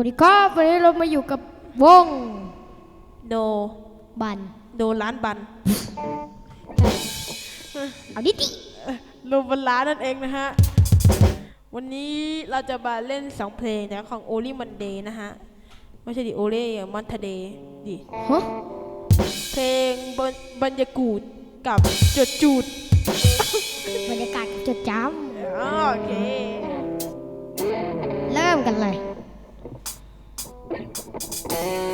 วัสดีครับวันนี้เรามาอยู่กับวงโดบันโดล้านบันเอาดิติโดบันล้านนั่นเองนะฮะ วันนี้เราจะมาเล่นสองเพลงนะของโอล่มันเดย์นะฮะ ไม่ใช่ดิโอเล่มันทเดย์ดิเพลงบรรยากูศกับจุดจูดบรรยากาศจุดจำโอเค เริ่มกันเลย Hey.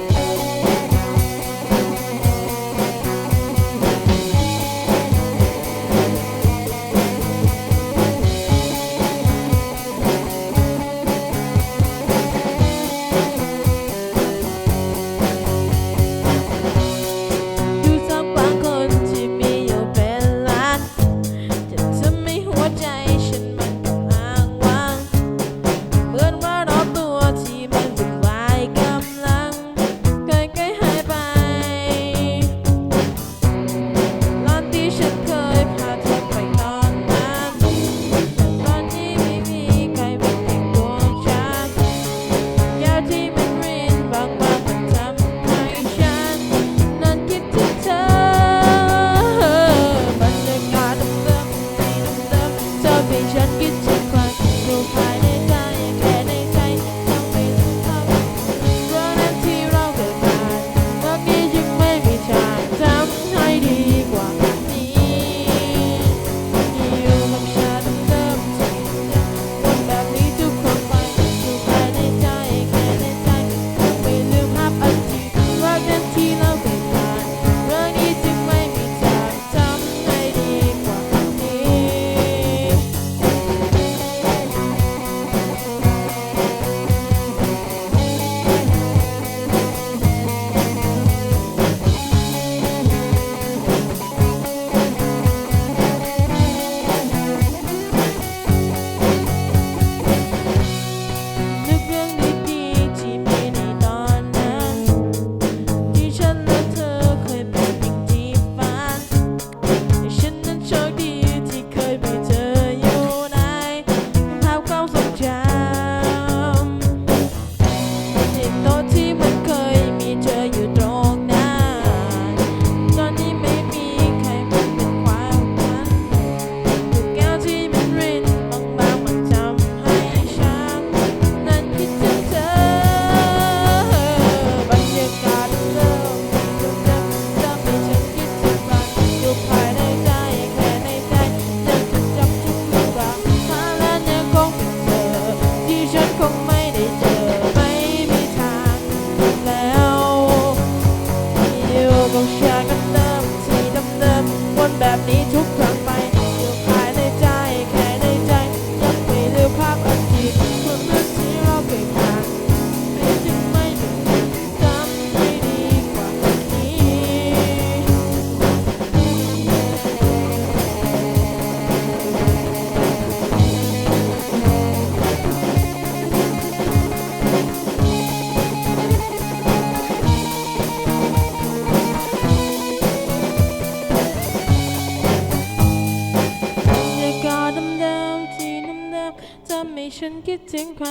คิดถึงใคร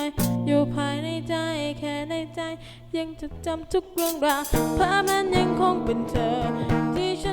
อยู่ภายในใจแค่ในใจ ยังจะจำทุกเรื่องราวภาพนั้นยังคงเป็นเธอที่ฉัน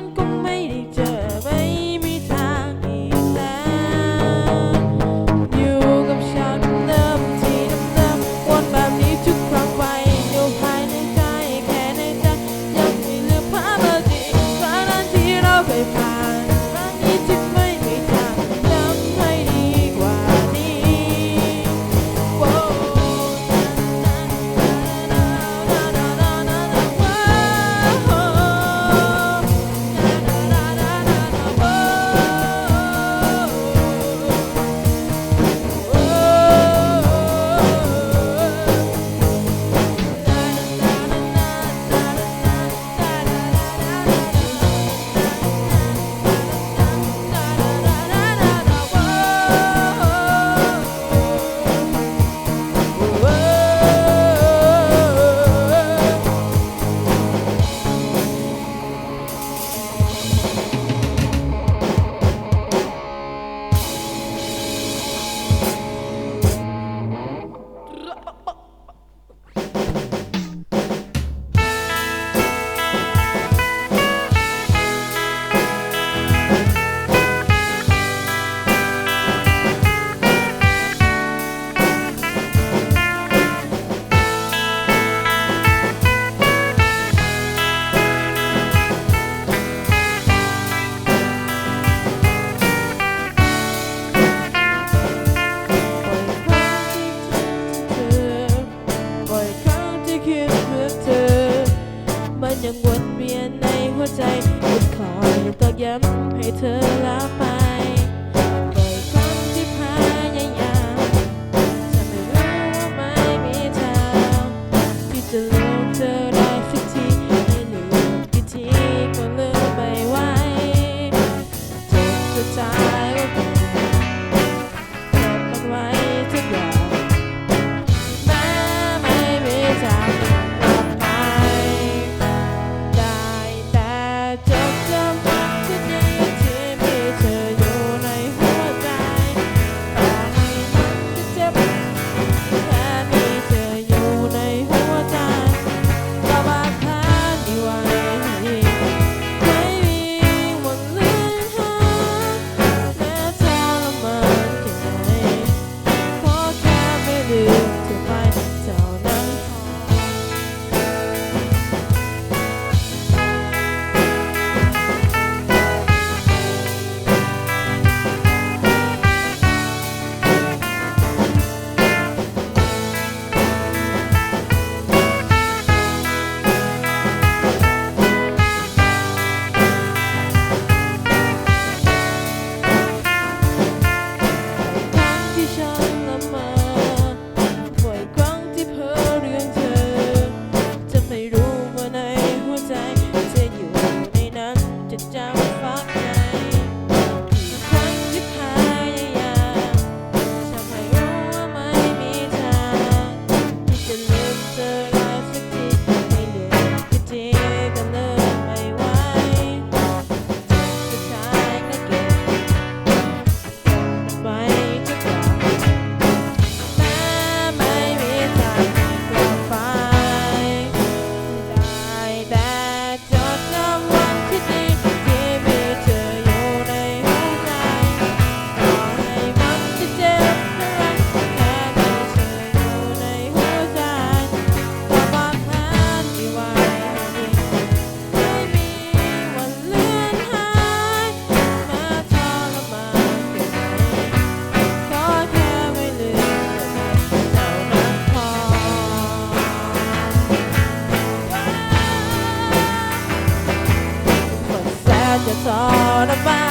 it's all about.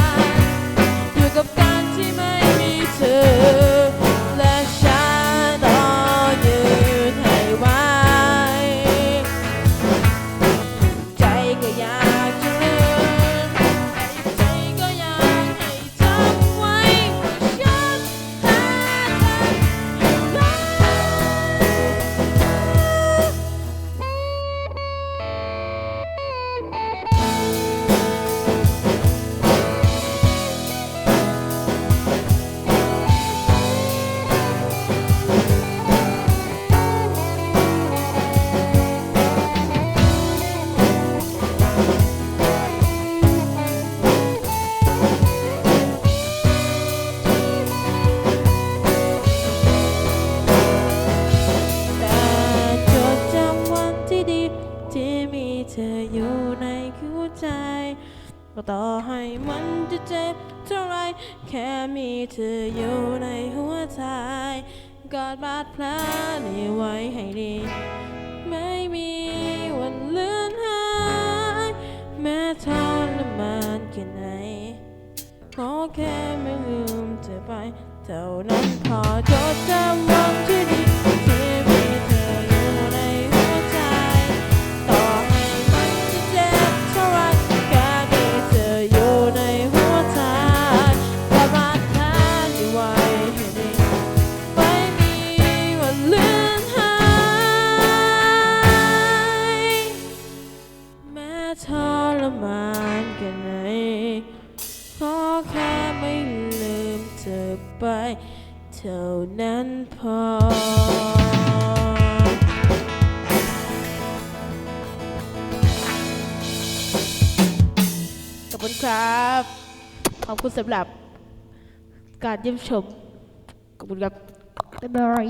ก็ต่อให้มันจะเจ็บเท่าไร แค่มีเธออยู่ในหัวใจกอดบาดแผลนี้ไว้ให้ดี ไม่มีวันเลือนหาย แม้ทรมานแค่ไหนขอแค่ไม่ลืมเธอไป เท่านั้นพอจดจำวันที่ ครับ ขอบคุณสำหรับการเยี่ยมชม ขอบคุณครับ บ๊ายบาย